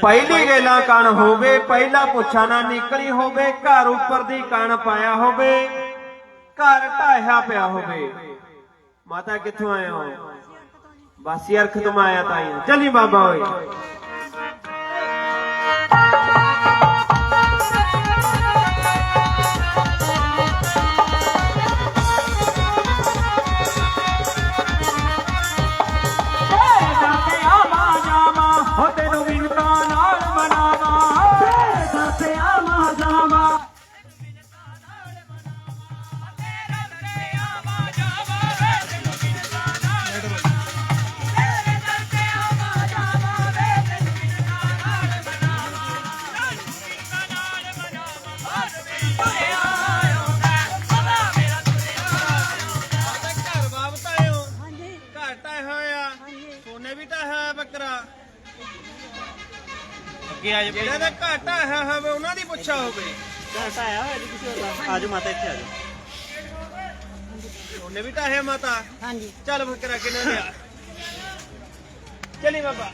ਪਹਿਲੀ ਗੇਲਾ ਕਣ ਹੋਵੇ, ਪਹਿਲਾ ਪੁੱਛਾ ਨਾ ਨਿਕਲੀ ਹੋਵੇ, ਘਰ ਉੱਪਰ ਦੀ ਕਣ ਪਾਇਆ ਹੋਵੇ, ਘਰ ਢਾਹਿਆ ਪਿਆ ਹੋਵੇ। ਮਾਤਾ ਕਿੱਥੋਂ ਆਏ ਹੋ? ਬਾਸੀ ਅਰਖ ਤੋਂ ਆਇਆ ਤਾਈ ਚਲੀ ਬਾਬਾ ਓਏ। ਘਰ ਵਾਪਸ ਆਏ ਹੋ ਹਾਂਜੀ ਘਰ ਢਾਹਿਆ ਹੋਇਆ ਹਾਂਜੀ ਸੋਨੇ ਵੀ ਢਾਹਿਆ ਹੋਇਆ ਬੱਕਰਾ ਅੱਗੇ ਆ ਜਾ ਜਿਹੜਾ ਦਾ ਘਰ ਢਾਹਿਆ ਹੋਵੇ ਉਹਨਾਂ ਦੀ ਪੁੱਛਾ ਹੋਵੇ ਘੰਟਾ ਆਇਆ ਹੋਇਆ ਜੀ ਕਿਸੇ ਹੋਰ ਦਾ ਆਜੋ ਮਾਤਾ ਇੱਥੇ ਆਜੋ ਸੋਨੇ ਵੀ ਢਾਹਿਆ ਮਾਤਾ ਹਾਂਜੀ। ਚੱਲ ਬੱਕਰਾ ਕਿੰਨਾ ਲਿਆ? ਚਲੀ ਬਾਬਾ।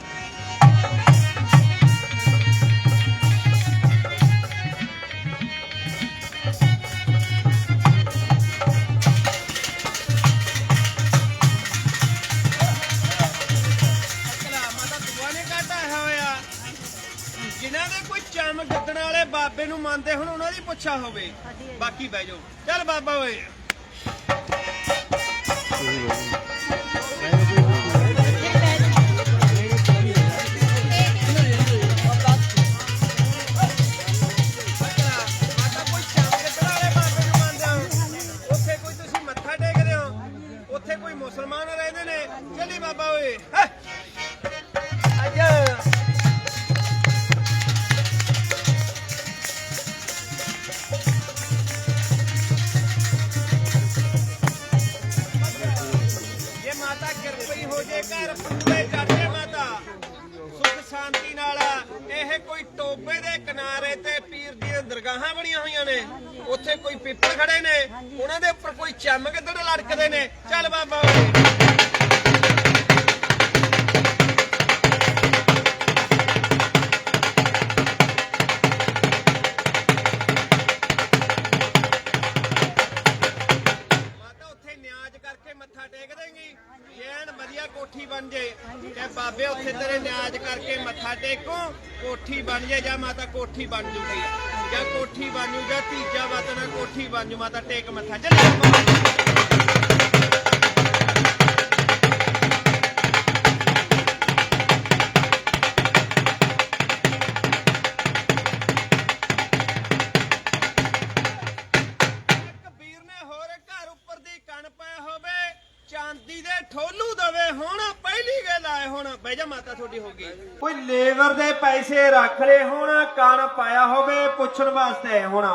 ਬਾਬੇ ਨੂੰ ਮੰਨਦੇ ਹੁਣ ਉਹਨਾਂ ਦੀ ਪੁੱਛਾ ਹੋਵੇ। ਬਾਕੀ ਬਹਿ ਜਾਓ। ਚੱਲ ਬਾਬਾ ਓਏ। ਹੋ ਪੂਰੇ ਕਰਦੇ ਮਾਤਾ। ਸੁਖ ਸ਼ਾਂਤੀ ਨਾਲ ਇਹ ਕੋਈ ਟੋਬੇ ਦੇ ਕਿਨਾਰੇ ਤੇ ਪੀਰ ਦੀਆਂ ਦਰਗਾਹਾਂ ਬਣੀਆਂ ਹੋਈਆਂ ਨੇ। ਉੱਥੇ ਕੋਈ ਪਿੱਪਲ ਖੜੇ ਨੇ। ਉਹਨਾਂ ਦੇ ਉੱਪਰ ਕੋਈ ਚੰਮ ਲੜਕਦੇ ਨੇ। ਚੱਲ ਬਾਬਾ। ਕੋਠੀ ਬਣ ਜੂਗੀ। ਜਾਂ ਕੋਠੀ ਬਣ ਜੂ, ਜਾਂ ਤੀਜਾ ਵਤ ਕੋਠੀ ਬਣ ਜੂ, ਮਾਤਾ ਟੇਕ ਮੱਥਾ। ਚੱਲ ਪੈਸੇ ਰੱਖ ਲਏ ਹੁਣ ਕਣ ਪਾਇਆ ਹੋਵੇ ਪੁੱਛਣ ਵਾਸਤੇ ਹੁਣ।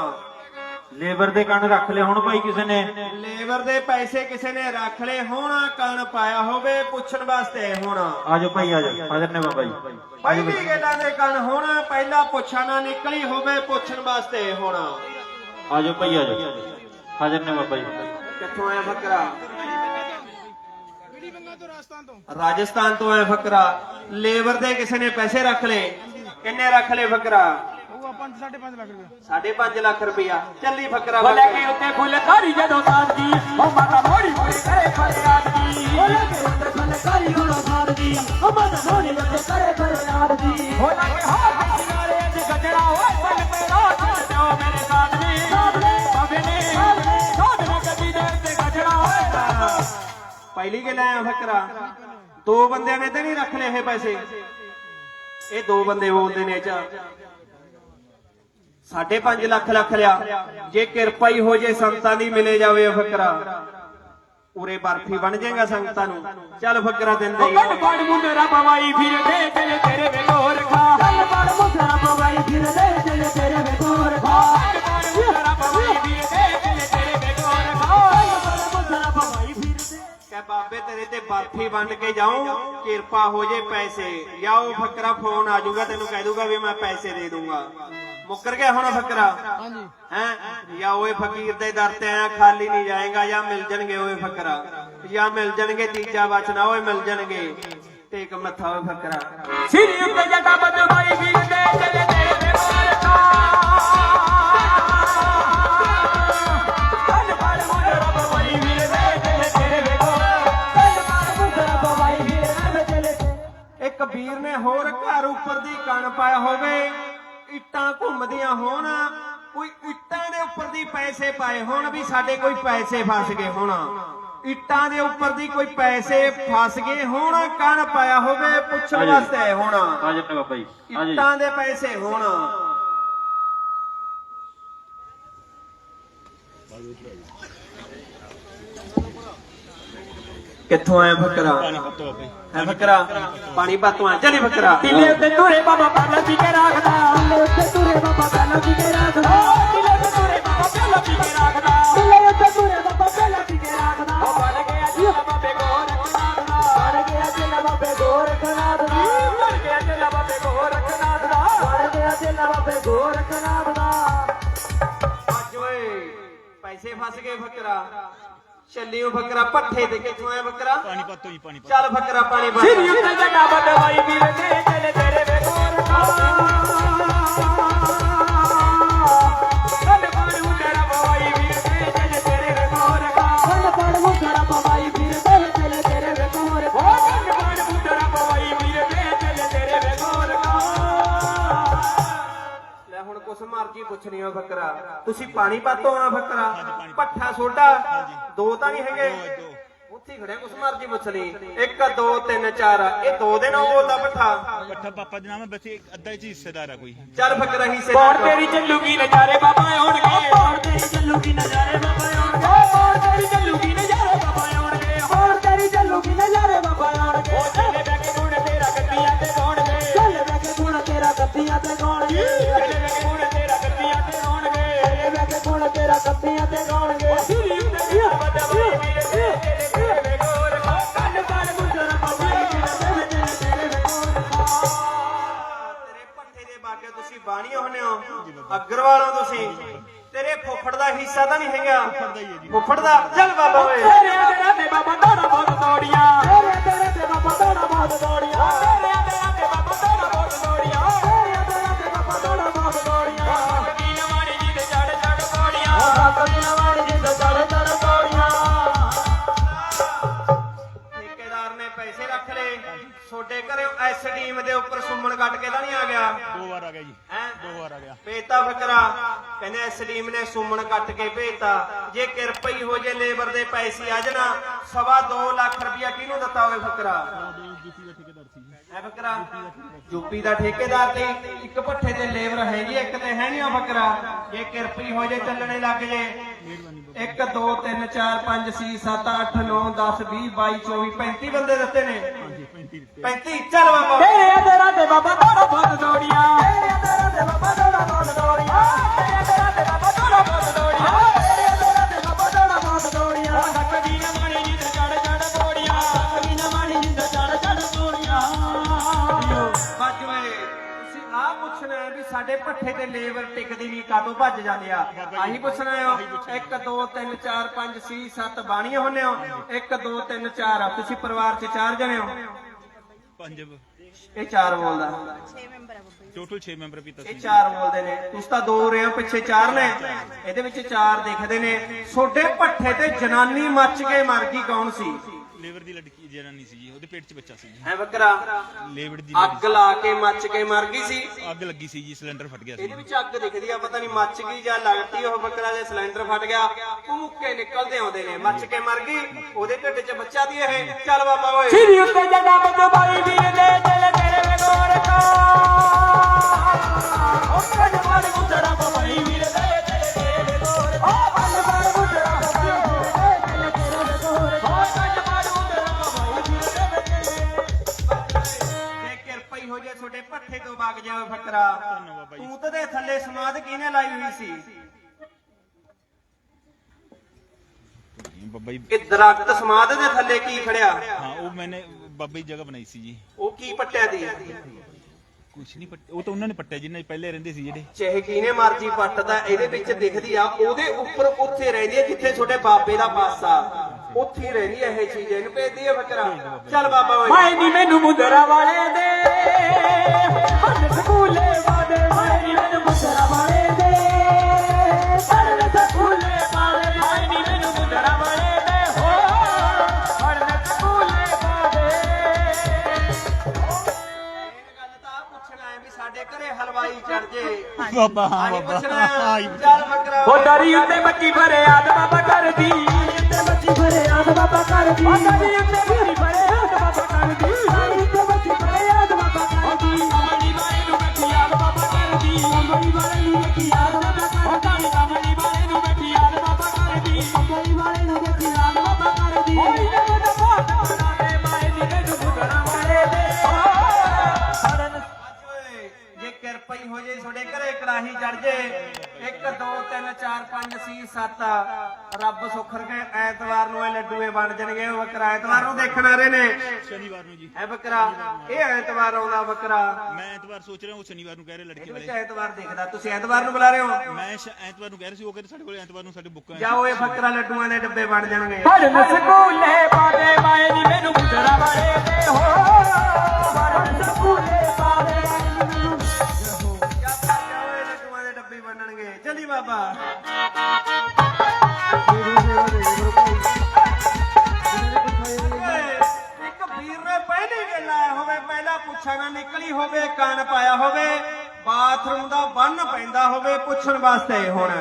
ਲੇਬਰ ਦੇ ਕੰਨ ਰੱਖ ਲਏ ਹੁਣ ਭਾਈ ਕਿਸੇ ਨੇ? ਲੇਬਰ ਦੇ ਪੈਸੇ ਕਿਸੇ ਨੇ ਰੱਖ ਲਏ ਹੁਣ ਕਣ ਪਾਇਆ ਹੋਵੇ ਪੁੱਛਣ ਵਾਸਤੇ ਹੁਣ। ਆਜੋ ਭਾਈ ਆਜੋ। ਹਾਜ਼ਰ ਨੇ ਬਾਬਾ ਜੀ। ਪਹਿਲੀ ਗੱਲਾਂ ਦੇ ਕਣ ਹੁਣ ਪਹਿਲਾ ਪੁੱਛਾ ਨਾ ਨਿਕਲੀ ਹੋਵੇ ਪੁੱਛਣ ਵਾਸਤੇ ਹੁਣ। ਆਜੋ ਭਾਈ ਆਜੋ। ਹਾਜ਼ਰ ਨੇ ਬਾਬਾ ਜੀ। ਕਿੱਥੋਂ ਆਇਆ ਫਕਰਾ ਰਾਜਸਥਾਨ ਤੋਂ? ਆਇਆ ਫਕਰਾ। ਲੇਬਰ ਦੇ ਕਿਸੇ ਨੇ ਪੈਸੇ ਰੱਖ ਲਏ। ਕਿੰਨੇ ਰੱਖ ਲਏ ਫਕਰਾ? ਉਹ ਆਪਾਂ 5.5 ਲੱਖ ਰੁਪਏ। 5.5 ਲੱਖ ਰੁਪਇਆ। ਚੱਲੀ ਫਕਰਾ ਉਹ ਲੈ ਕੇ ਉੱਤੇ ਫੁੱਲ ਕਾਰੀ ਜਦੋਂ ਸਾਦਗੀ ਉਹ ਮਾਤਾ ਮੋੜੀ ਮੋੜੀ ਕਰੇ ਫਰਿਆਦ ਦੀ। ਉਹ ਲੈ ਕੇ ਉੱਤੇ ਫੁੱਲ ਕਾਰੀ ਜਦੋਂ ਸਾਦਗੀ ਉਹ ਮਾਤਾ ਮੋੜੀ ਮੋੜੀ ਕਰੇ ਫਰਿਆਦ ਦੀ। ਉਹ ਲੈ ਕੇ ਹਾਥ ਕਿਨਾਰੇ ਅੱਜ ਗੱਜਣਾ ਓਏ ਪਲ ਪੇ ਰਾਤ ਜੋ ਮੇਰੇ ਸਾਦਗੀ ਬਾਬੇ ਪਹਿਲੀ ਗੱਲ ਆਇਆ ਫਕਰਾ ਦੋ ਬੰਦਿਆਂ ਨੇ ਤੇ ਨਹੀਂ ਰੱਖ ਲਏ ਇਹ ਪੈਸੇ। ਇਹ ਦੋ ਬੰਦੇ ਬੋਲਦੇ ਨੇ ਇਹ ਸਾਢੇ ਪੰਜ ਲੱਖ ਲੱਖ ਲਿਆ। ਜੇ ਕਿਰਪਾ ਹੀ ਹੋ ਜੇ ਸੰਤਾਂ ਦੀ ਮਿਲੇ ਜਾਵੇ ਫਕਰਾ। ਉਰੇ ਬਰਫੀ ਬਣ ਜਾਏਗਾ ਸੰਗਤਾਂ ਨੂੰ। ਚੱਲ ਫਕਰਾ ਦਿੰਦੇ ਹੀ ਕੱਲ ਪੜ ਮੁੰਡਰਾ ਪਵਾਈ ਫਿਰਦੇ ਤੇਰੇ ਤੇਰੇ ਵੇ ਬਰਫੀ ਵੰਡ ਕੇ ਜਾਉਂ ਕਿਰਪਾ ਹੋ ਜੇ ਪੈਸੇ। ਜਾਂ ਉਹ ਫਕਰਾ ਫੋਨ ਆ ਜਾਊਗਾ ਤੈਨੂੰ ਕਹਿ ਦੂਗਾ ਵੀ ਮੈਂ ਪੈਸੇ ਦੇ ਦੂੰਗਾ ਮੁੱਕਰ ਗਿਆ ਹੁਣ ਫਕਰਾ? ਹਾਂਜੀ। ਹੈ? ਜਾਂ ਓਏ ਫਕੀਰ ਦੇ ਦਰ ਤੇ ਆਇਆ ਖਾਲੀ ਨਹੀਂ ਜਾਏਗਾ ਜਾਂ ਮਿਲ ਜਾਣਗੇ ਓਏ ਫਕਰਾ? ਜਾਂ ਮਿਲ ਜਾਣਗੇ ਤੀਜਾ ਵਚਨਾ ਓਏ ਮਿਲ ਜਾਣਗੇ। ਟੇਕ ਮੱਥਾ ਓਏ ਫਕਰਾ। ਸਿਰੀ ਉੱਤੇ ਜਟਾ ਬਦਵਾਈ ਵੀਰ ਦੇ ਚਲੇ ਨੇ ਹੋਰ ਘਰ ਉੱਪਰ ਦੀ ਕਣ ਪਾਇਆ ਹੋਵੇ ਇੱਟਾਂ ਘੁੰਮਦੀਆਂ ਹੋਣ ਕੋਈ ਇੱਟਾਂ ਦੇ ਉੱਪਰ ਦੀ ਪੈਸੇ ਪਾਏ ਹੋਣ ਵੀ ਸਾਡੇ ਕੋਈ ਪੈਸੇ ਫਸ ਗਏ ਹੋਣ। ਇੱਟਾਂ ਦੇ ਉੱਪਰ ਦੀ ਕੋਈ ਪੈਸੇ ਫਸ ਗਏ ਹੋਣ ਕਣ ਪਾਇਆ ਹੋਵੇ ਪੁੱਛਣ। ਵਾਸਤੇ ਹੋਣ। ਬਾਬਾ ਜੀ। ਇੱਟਾਂ ਦੇ ਪੈਸੇ ਹੋਣ। ਕਿੱਥੋਂ ਆਇਆ ਫਕਰਾ ਹੈ ਫਕਰਾ ਪਾਣੀ ਪਾਤੋਂ ਆ ਚੱਲੀ ਫਕਰਾ ਟਿੱਲੇ ਉੱਤੇ ਟੁਰੇ ਬਾਬਾ ਪਹਿਲਾਂ ਪੀ ਕੇ ਰੱਖਦਾ। ਟਿੱਲੇ ਉੱਤੇ ਬਾਬਾ ਪਹਿਲਾਂ ਪੀ ਕੇ ਰੱਖਦਾ। ਟਿੱਲੇ ਉੱਤੇ ਟੁਰੇ ਬਾਬਾ ਪਹਿਲਾਂ ਪੀ ਕੇ ਰੱਖਦਾ। ਟਿੱਲੇ ਉੱਤੇ ਟੁਰੇ ਬਾਬਾ ਪਹਿਲਾਂ ਪੀ ਕੇ ਰੱਖਦਾ। ਉਹ ਬਣ ਗਿਆ ਜੀ ਬਾਬੇ ਗੋਰਖਨਾਥ ਦਾ। ਬਣ ਗਿਆ ਜੀ ਬਾਬੇ ਗੋਰਖਨਾਥ ਦਾ। ਬਣ ਗਿਆ ਜੀ ਬਾਬੇ ਗੋਰਖਨਾਥ ਦਾ। ਬਣ ਗਿਆ ਜੀ ਬਾਬੇ ਗੋਰਖਨਾਥ ਦਾ। ਅੱਜ ਓਏ ਪੈਸੇ ਫਸ ਗਏ ਫਕਰਾ ਚੱਲਿਓ ਫਕਰਾ ਪੱਠੇ ਤੇ ਕਿੱਥੋਂ ਆਇਆ ਫਕਰਾ ਪਾਣੀ ਪੱਤੋ ਜੀ ਪਾਣੀ ਚੱਲ ਫਕਰਾ ਪਾਣੀ ਪਾ ਸਿਰ ਉੱਤੇ ਜੱਟਾ ਬਦਵਾਈ ਵੀਰ ਦੇ ਚਲੇ ਤੇਰੇ ਵੇ ਕੰਨ ਹੁਣ ਕੁਛ ਮਰਜ਼ੀ ਪੁੱਛਣੀ ਹੋ ਫਕਰਾ ਤੁਸੀਂ ਪਾਣੀ ਪਾਤੋਂ ਆ ਫਕਰਾ ਪੱਠਾ ਸੋਡਾ। ਦੋ ਤਾਂ ਨਹੀਂ ਹੈਗੇ। ਉੱਥੇ ਖੜਿਆ ਕੁਛ ਮਰਜ਼ੀ ਪੁੱਛ ਲਈ। 1 2 3 4 ਇਹ ਦੋ ਦਿਨ ਉਹ ਬੋਲਦਾ ਪੱਠਾ। ਪੱਠਾ ਪਾਪਾ ਦਾ ਨਾਮ ਹੈ ਵੈਸੇ ਅੱਧਾ ਹੀ ਹਿੱਸੇਦਾਰ ਆ ਕੋਈ। ਚੱਲ ਫਕਰਾ ਹੀ ਸੇ ਬੋਰ ਤੇਰੀ ਚੱਲੂਗੀ ਨਜ਼ਾਰੇ ਬਾਬਾ ਆਉਣਗੇ ਬੋਰ ਤੇਰੀ ਚੱਲੂਗੀ ਨਜ਼ਾਰੇ ਬਾਬਾ ਆਉਣਗੇ ਬੋਰ ਤੇਰੀ ਚੱਲੂਗੀ ਨਜ਼ਾਰੇ ਬਾਬਾ ਆਉਣਗੇ ਬੋਰ ਤੇਰੀ ਚੱਲੂਗੀ ਨਜ਼ਾਰੇ ਬਾਬਾ ਹੁੰਨੇ ਹੋ ਅਗਰਵਾਲੋਂ ਤੁਸੀਂ। ਤੇਰੇ ਫੁੱਫੜ ਦਾ ਹਿੱਸਾ ਤਾਂ ਨਹੀਂ ਹੈਗਾ। ਫੁੱਫੜ ਦਾ। ਚੱਲ ਬਾਬਾ ਓਏ। ਤੇਰੇ ਤੇਰੇ ਤੇ ਬਾਬਾ ਦੋੜਾ ਬਹੁਤ ਦੌੜੀਆਂ ਤੇਰੇ ਤੇਰੇ ਤੇ ਬਾਬਾ ਦੋੜਾ ਬਹੁਤ ਦੌੜੀਆਂ ਐਸਡੀਐਮ ਦੇ ਉੱਪਰ ਸੁੰਮਣ ਕੱਟ ਕੇ ਤਾਂ ਨਹੀਂ ਆ ਗਿਆ? ਦੋ ਵਾਰ ਆ ਗਿਆ ਜੀ। ਹੈ? ਦੋ ਵਾਰ ਆ ਗਿਆ। ਭੇਜਤਾ ਫਕਰਾ। ਕਹਿੰਦੇ ਐਸਡੀਐਮ ਨੇ ਸੁਮਣ ਕੱਟ ਕੇ ਭੇਜਤਾ। ਜੇ ਕਿਰਪਾ ਹੀ ਹੋ ਜੇ ਲੇਬਰ ਦੇ ਪੈਸੇ ਆ ਜਾਣਾ ਸਵਾ 2 ਲੱਖ ਰੁਪਇਆ ਕਿਹਨੂੰ ਦਿੱਤਾ ਹੋਵੇ ਫਕਰਾ? ਹੈ ਫਕਰਾ ਯੂਪੀ ਦਾ ਠੇਕੇਦਾਰ ਤੇ ਇੱਕ ਪੱਠੇ ਤੇ ਲੇਬਰ ਹੈਗੀ ਇੱਕ ਤੇ ਹੈ ਨਹੀਂ ਆ ਫਕਰਾ ਜੇ ਕਿਰਪਾ ਹੋ ਜੇ ਚੱਲਣੇ ਲੱਗ ਜੇ। 1 2 3 4 5 6 7 8 9 10 20 22 24 35 ਬੰਦੇ ਦਿੱਤੇ ਨੇ। 35 ਚੱਲ ਬਾਬਾ। ਤੇਰੇ ਤੇਰਾ ਤੇ ਬਾਬਾ ਦੋੜਾ ਬਹੁਤ ਦੌੜੀਆਂ। ਤੇਰੇ ਤੇਰਾ ਤੇ ਬਾਬਾ ਸਾਡੇ ਪੱਠੇ ਤੇ ਲੇਬਰ ਟਿਕਦੀ ਨਹੀਂ ਕਾਤੋਂ ਭੱਜ ਜਾਂਦੇ ਆ? ਆਹੀ ਪੁੱਛਣਾ ਹੈ 1 2 3 4 5 6 7 ਬਾਣੀਆਂ ਹੁੰਨੇ ਹੋ? 1 2 3 4 ਤੁਸੀਂ ਪਰਿਵਾਰ 'ਚ ਚਾਰ ਜਣੇ ਹੋ? ਪੰਜ। ਇਹ ਚਾਰ ਬੋਲਦਾ। ਟੋਟਲ 6 ਮੈਂਬਰ ਪੀਤਾ ਇਹ ਸੀ ਚਾਰ ਬੋਲਦੇ ਨੇ। ਤੁਸੀਂ ਤਾਂ ਦੋ ਰਹੇ ਹੋ ਪਿੱਛੇ ਚਾਰ ਨੇ। ਇਹਦੇ ਵਿੱਚ ਚਾਰ ਦਿਖਦੇ ਨੇ। ਛੋਡੇ ਪੱਠੇ ਤੇ ਜਨਾਨੀ ਮੱਚ ਕੇ ਮਰ ਗਈ ਕੌਣ ਸੀ? ਲੇਬਰ ਦੀ ਲੜਕੀ ਜਨਾਨੀ ਸੀ ਜੀ ਉਹਦੇ ਪੇਟ 'ਚ ਬੱਚਾ ਸੀ ਜੀ। ਹੈ ਬੱਕਰਾ? ਲੇਬਰ ਦੀ ਅੱਗ ਲਾ ਕੇ ਮੱਚ ਕੇ ਮਰ ਗਈ ਸੀ? ਅੱਗ ਲੱਗੀ ਸੀ ਜੀ ਸਿਲੰਡਰ ਫਟ ਗਿਆ ਸੀ ਇਹਦੇ ਵਿੱਚ ਅੱਗ ਦਿਖਦੀ ਆ ਪਤਾ ਨਹੀਂ ਮੱਚ ਗਈ ਜਾਂ ਲੱਗਦੀ ਉਹ ਬੱਕਰਾ ਦੇ ਸਿਲੰਡਰ ਫਟ ਗਿਆ। ਭੁੱਕੇ ਨਿਕਲਦੇ ਆਉਂਦੇ ਨੇ ਮੱਚ ਕੇ ਮਰ ਗਈ। ਉਹਦੇ ਢਿੱਡ 'ਚ ਬੱਚਾ ਦੀ ਇਹ। ਚੱਲ ਬਾਬਾ ਓਏ। ਸਿਰੀ ਉੱਤੇ ਜੱਗਾ ਬਦਵਾਈ ਵੀਰ ਦੇ ਚਲੇ ਤੇਰੇ ਵੇ ਗੋਰਖਾ ਉਹ ਕੰਨ ਫੜ ਮੁੰਡਾ ਬਵਾਈ ਵੀਰ ਦੇ ਚਲੇ ਤੇਰੇ ਵੇ ਤੋਂ ਵਗ ਜਾਵੇ ਫਕਰਾ। ਤੂਤ ਦੇ ਥੱਲੇ ਸਮਾਧ ਕਿਹਨੇ ਲਾਈ ਹੋਈ ਸੀ? ਬੱਬਾ ਜੀ। ਇਹ ਦਰਖਤ ਸਮਾਧ ਦੇ ਥੱਲੇ ਕੀ ਖੜਿਆ? ਹਾਂ ਉਹ ਮੈਨੇ ਬਾਬਾ ਜੀ ਜਗ੍ਹਾ ਬਣਾਈ ਸੀ ਜੀ। ਉਹ ਕੀ ਪੱਟਿਆ ਦੀ? ਕੁਛ ਨਹੀਂ ਪੱਟ ਉਹ ਤਾਂ ਉਹਨਾਂ ਨੇ ਪੱਟਿਆ ਜਿੰਨੇ ਪਹਿਲੇ ਰਹਿੰਦੇ ਸੀ ਜਿਹੜੇ। ਚਾਹੇ ਕਿਹਨੇ ਮਰਜ਼ੀ ਪੱਟਦਾ ਇਹਦੇ ਵਿੱਚ ਦਿਖਦੀ ਆ ਉਹਦੇ ਉੱਪਰ ਉੱਥੇ ਰਹਿੰਦੀ ਆ ਜਿੱਥੇ ਤੁਹਾਡੇ ਬਾਬੇ ਦਾ ਪਾਸਾ। ਉੱਥੇ ਹੀ ਰਹਿਣੀ ਇਹ ਚੀਜ਼ ਇਹਨੂੰ ਭੇਜ ਦਈਏ ਬੱਕਰਾ ਚੱਲ ਬਾਬਾ ਓਏ। ਮੈਨੂੰ ਮੁੰਦਰਾ ਵਾਲੇ ਦੇ। ਪੜਨ ਸਕੂਲੇ ਸਾਡੇ ਘਰੇ ਹਲਵਾਈ ਚੜ ਜੇ। ਬਾਬਾ ਹਾਂ। ਬਾਬਾ। ਚੱਲ ਬੱਕਰਾ। ਉਹ ਦਰੀ ਉੱਤੇ ਬੱਚੀ ਫਰਿਆਦ ਬਾਬਾ ਕਰਦੀ ਉੱਤੇ ਬੱਚੀ ਫਰਿਆਦ ਬਾਬਾ ਕਰਦੀ ਉਹ ਦਰੀ ਉੱਤੇ ਬੱਚੀ ਫਰਿਆਦ ਬਾਬਾ ਕਰਦੀ 3 4 5 6 7 ਰੱਬ ਸੁੱਖ ਰਕੇ ਐਤਵਾਰ ਨੂੰ ਇਹ ਲੱਡੂਏ ਬਣ ਜਾਣਗੇ ਉਹ ਬੱਕਰਾ ਐਤਵਾਰ ਨੂੰ ਦੇਖਣ ਆ ਰਹੇ ਨੇ। ਸ਼ਨੀਵਾਰ ਨੂੰ ਜੀ। ਇਹ ਬੱਕਰਾ ਇਹ ਐਤਵਾਰ ਆਉਂਦਾ ਬੱਕਰਾ। ਮੈਂ ਐਤਵਾਰ ਸੋਚ ਰਿਹਾ ਉਹ ਸ਼ਨੀਵਾਰ ਨੂੰ ਕਹਿ ਰਹੇ ਲੜਕੇ ਇਹਦੇ ਵਿੱਚ ਵਾਲੇ ਐਤਵਾਰ ਦਿਖਦਾ ਤੁਸੀਂ ਐਤਵਾਰ ਨੂੰ ਬੁਲਾ ਰਹੇ ਹੋ? ਮੈਂ ਸ਼- ਐਤਵਾਰ ਨੂੰ ਕਹਿ ਰਹੇ ਸੀ ਉਹ ਕਹਿੰਦੇ ਸਾਡੇ ਕੋਲ ਐਤਵਾਰ ਨੂੰ ਸਾਡੇ ਬੁੱਕਾਂ ਜਾਓ ਇਹ ਬੱਕਰਾ ਲੱਡੂਆਂ ਦੇ ਡੱਬੇ ਬਣ ਜਾਣਗੇ। ਪੜਨ ਸਕੂਲੇ ਪਾਦੇ ਮਾਏ ਨੀ ਮੈਨੂੰ ਮੁੰਦਰਾ ਵਾਲੇ ਦੇ ਹੋ ਪੜਨ ਸਕੂਲੇ ਪਾਦੇ ਦੇ ਡੱਬੇ ਬਣਨਗੇ ਬਾਬਾ। ਇੱਕ ਵੀਰ ਨੇ ਪਹਿਲੀ ਗੱਲ ਆਇਆ ਹੋਵੇ, ਪਹਿਲਾ ਪੁੱਛਾ ਨਾ, ਨਿਕਲੀ ਹੋਵੇ, ਕੰਨ ਪਾਇਆ ਹੋਵੇ, ਬਾਥਰੂਮ ਦਾ ਬੰਨ ਪੈਂਦਾ ਹੋਵੇ ਪੁੱਛਣ ਵਾਸਤੇ ਹੁਣ।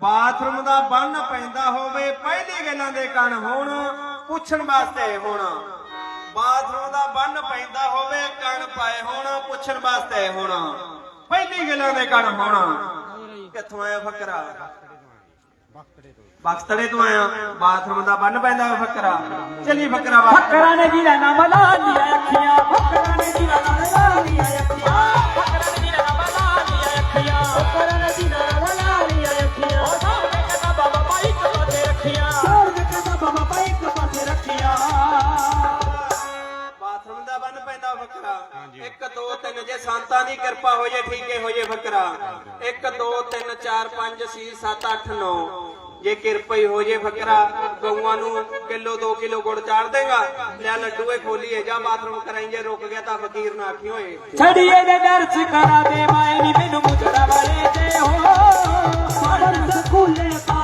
ਬਾਥਰੂਮ ਦਾ ਬੰਨ ਪੈਂਦਾ ਹੋਵੇ, ਪਹਿਲੀ ਗੱਲਾਂ ਦੇ ਕੰਨ ਹੋਣ, ਪੁੱਛਣ ਵਾਸਤੇ ਹੁਣ। ਬਾਥਰੂਮ ਦਾ ਬੰਨ ਪੈਂਦਾ ਹੋਵੇ, ਕੰਨ ਪਾਏ ਹੋਣ, ਪੁੱਛਣ ਵਾਸਤੇ ਹੁਣ। ਪਹਿਲੀ ਗੱਲਾਂ ਦੇ ਕੰਨ ਹੋਣਾ। ਕਿੱਥੋਂ ਆਇਆ ਫਕਰਾ? ਬਖਤੜੇ ਤੋਂ ਆਇਆ। ਬਾਥਰੂਮ ਦਾ ਬੰਨ ਪੈਂਦਾ ਫਕਰਾ। ਚਲੀ ਫਕਰਾ ਫਕਰਾਂ ਨੇ ਜੀਰਾ ਨਾਮ ਲਾ ਲਿਆ ਅੱਖੀਆਂ। ਫਕਰਾਂ ਨੇ ਜੀਰਾ ਨਾਮ ਲਾ ਲਿਆ ਅੱਖੀਆਂ। ਫਕਰਾਂ ਨੇ ਜੀਰਾ ਨਾਮ ਲਾ ਲਿਆ ਅੱਖੀਆਂ। ਫਕਰਾਂ ਨੇ ਵੱਖਰਾ। ਵੱਖਰਾ 1 2 3 ਜੇ ਸੰਤਾਂ ਦੀ ਕਿਰਪਾ ਹੋ ਜੇ ਠੀਕੇ ਹੋ ਜੇ ਵੱਖਰਾ। 1 2 3 4 5 6 7 8 9 ਜੇ ਕਿਰਪਾ ਹੀ ਹੋ ਜੇ ਫਕਰਾ ਗਊਆਂ ਨੂੰ ਕਿਲੋ 2 ਕਿਲੋ ਗੁੜ ਚਾੜ ਦੇਗਾ। ਲੈ ਲੱਡੂਏ ਖੋਲੀਏ ਜਾਂ ਬਾਥਰੂਮ ਕਰਾਈਏ ਰੁਕ ਗਿਆ ਤਾਂ ਫਕੀਰ ਨਾ ਆਖੀ ਹੋਏ। ਛੜੀਏ ਦੇ ਦਰ ਚ ਦੇ ਮਾਏ ਨਹੀਂ ਮੈਨੂੰ ਮੁਝੜਾ ਵਾਲੇ ਤੇ। ਹੋ ਮਾਰਨ ਸਕੂਲੇ ਪਾ